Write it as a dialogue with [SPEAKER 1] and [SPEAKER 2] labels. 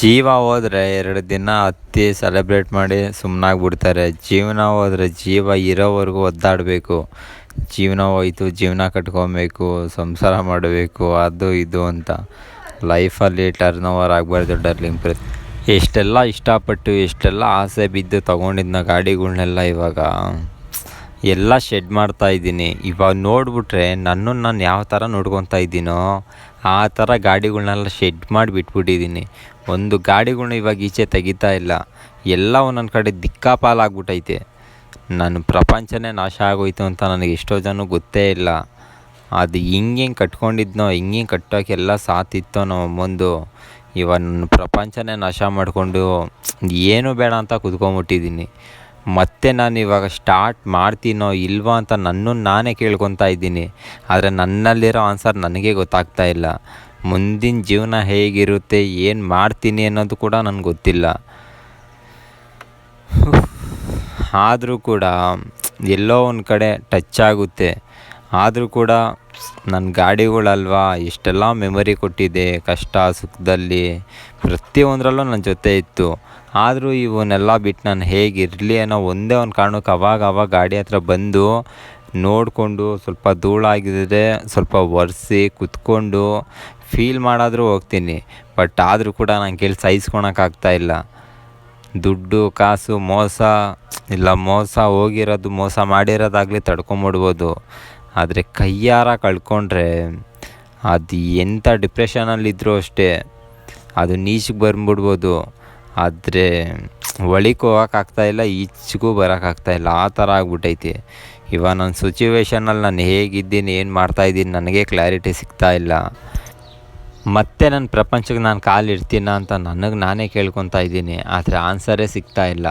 [SPEAKER 1] ಜೀವ ಹೋದರೆ ಎರಡು ದಿನ ಹತ್ತಿ ಸೆಲೆಬ್ರೇಟ್ ಮಾಡಿ ಸುಮ್ಮನಾಗ್ಬಿಡ್ತಾರೆ ಜೀವನ ಹೋದರೆ ಜೀವ ಇರೋವರೆಗೂ ಒದ್ದಾಡಬೇಕು. ಜೀವನ ಹೋಯ್ತು, ಜೀವನ ಕಟ್ಕೊಬೇಕು, ಸಂಸಾರ ಮಾಡಬೇಕು, ಅದು ಇದು ಅಂತ. ಲೈಫಲ್ಲಿ ಟರ್ನ್ ಓವರ್ ಆಗಬಾರ್ದು ಡರ್ಲಿಂಗ್ ಪ್ರ ಎಷ್ಟೆಲ್ಲ ಇಷ್ಟಪಟ್ಟು, ಎಷ್ಟೆಲ್ಲ ಆಸೆ ಬಿದ್ದು ತೊಗೊಂಡಿದ್ನ ಗಾಡಿಗಳನ್ನೆಲ್ಲ ಇವಾಗ. ಎಲ್ಲ ಶೆಡ್ ಮಾಡ್ತಾ ಇದ್ದೀನಿ. ಇವಾಗ ನೋಡಿಬಿಟ್ರೆ ನನ್ನನ್ನು ನಾನು ಯಾವ ಥರ ನೋಡ್ಕೊತಾ ಇದ್ದೀನೋ ಆ ಥರ ಗಾಡಿಗಳ್ನೆಲ್ಲ ಶೆಡ್ ಮಾಡಿ ಬಿಟ್ಬಿಟ್ಟಿದ್ದೀನಿ. ಒಂದು ಗಾಡಿಗಳ್ನ ಇವಾಗ ಈಚೆ ತೆಗಿತಾ ಇಲ್ಲ. ಎಲ್ಲ ಒಂದೊಂದು ಕಡೆ ದಿಕ್ಕಾಪಾಲಾಗ್ಬಿಟ್ಟೈತೆ ನನ್ನ ಪ್ರಪಂಚನೇ ನಾಶ ಆಗೋಯ್ತು ಅಂತ ನನಗೆ ಎಷ್ಟೋ ಜನ ಗೊತ್ತೇ ಇಲ್ಲ. ಅದು ಹಿಂಗೆ ಕಟ್ಕೊಂಡಿದ್ನೋ ಹಿಂಗೆ ಕಟ್ಟೋಕ್ಕೆಲ್ಲ ಸಾತಿತ್ತೋ ನಮ್ಮ ಮುಂದು ಇವಾಗ ನನ್ನ ಪ್ರಪಂಚನೇ ನಾಶ ಮಾಡಿಕೊಂಡು ಏನೂ ಬೇಡ ಅಂತ ಕುತ್ಕೊಂಬಿಟ್ಟಿದ್ದೀನಿ ಮತ್ತೆ ನಾನು ಇವಾಗ ಸ್ಟಾರ್ಟ್ ಮಾಡ್ತೀನೋ ಇಲ್ವೋ ಅಂತ ನನ್ನನ್ನು ನಾನೇ ಕೇಳ್ಕೊತಾ ಇದ್ದೀನಿ. ಆದರೆ ನನ್ನಲ್ಲಿರೋ ಆನ್ಸರ್ ನನಗೆ ಗೊತ್ತಾಗ್ತಾ ಇಲ್ಲ. ಮುಂದಿನ ಜೀವನ ಹೇಗಿರುತ್ತೆ, ಏನು ಮಾಡ್ತೀನಿ ಅನ್ನೋದು ಕೂಡ ನನಗೆ ಗೊತ್ತಿಲ್ಲ. ಆದರೂ ಕೂಡ ಎಲ್ಲೋ ಒಂದು ಕಡೆ ಟಚ್ ಆಗುತ್ತೆ. ಆದರೂ ಕೂಡ ನನ್ನ ಗಾಡಿಗಳಲ್ವಾ, ಇಷ್ಟೆಲ್ಲ ಮೆಮೊರಿ ಕೊಟ್ಟಿದೆ, ಕಷ್ಟ ಸುಖದಲ್ಲಿ. ಪ್ರತಿಯೊಂದರಲ್ಲೂ ನನ್ನ ಜೊತೆ ಇತ್ತು. ಆದರೂ ಇವನ್ನೆಲ್ಲ ಬಿಟ್ಟು ನಾನು ಹೇಗಿರಲಿ ಅನ್ನೋ ಒಂದೇ ಒಂದು ಕಾರಣಕ್ಕೆ ಅವಾಗ ಅವಾಗ ಗಾಡಿ ಹತ್ರ ಬಂದು ನೋಡಿಕೊಂಡು ಸ್ವಲ್ಪ ಧೂಳಾಗಿದ್ದರೆ ಸ್ವಲ್ಪ ಒರೆಸಿ ಕುತ್ಕೊಂಡು ಫೀಲ್ ಮಾಡಾದರೂ ಹೋಗ್ತೀನಿ. ಬಟ್ ಆದರೂ ಕೂಡ ನನ್ನ ಕೇಳಿ ಸಹಿಸ್ಕೊಳಕ್ಕಾಗ್ತಾ ಇಲ್ಲ. ದುಡ್ಡು, ಕಾಸು, ಮೋಸ, ಇಲ್ಲ ಮೋಸ ಹೋಗಿರೋದು, ಮೋಸ ಮಾಡಿರೋದಾಗಲಿ ತಡ್ಕೊಂಬಿಡ್ಬೋದು. ಆದರೆ ಕೈಯಾರ ಕಳ್ಕೊಂಡ್ರೆ ಅದು ಎಂಥ ಡಿಪ್ರೆಷನಲ್ಲಿದ್ದರೂ ಅಷ್ಟೇ. ಅದು ನೀಚಿಗೆ ಬಂದ್ಬಿಡ್ಬೋದು. ಆದರೆ ಒಳಿಗೆ ಹೋಗೋಕ್ಕಾಗ್ತಾಯಿಲ್ಲ ಈಚೆಗೂ ಬರೋಕ್ಕಾಗ್ತಾಯಿಲ್ಲ ಆ ಥರ ಆಗ್ಬಿಟ್ಟೈತಿ. ಇವಾಗ ನನ್ನ ಸಿಚುವೇಶನಲ್ಲಿ ನಾನು ಹೇಗಿದ್ದೀನಿ, ಏನು ಮಾಡ್ತಾಯಿದ್ದೀನಿ ನನಗೆ ಕ್ಲಾರಿಟಿ ಸಿಗ್ತಾ ಇಲ್ಲ. ಮತ್ತೆ ನನ್ನ ಪ್ರಪಂಚಕ್ಕೆ ನಾನು ಕಾಲು ಇಡ್ತೀನ ಅಂತ ನನಗೆ ನಾನೇ ಕೇಳ್ಕೊತಾ ಇದ್ದೀನಿ. ಆದರೆ ಆನ್ಸರೇ ಸಿಗ್ತಾ ಇಲ್ಲ.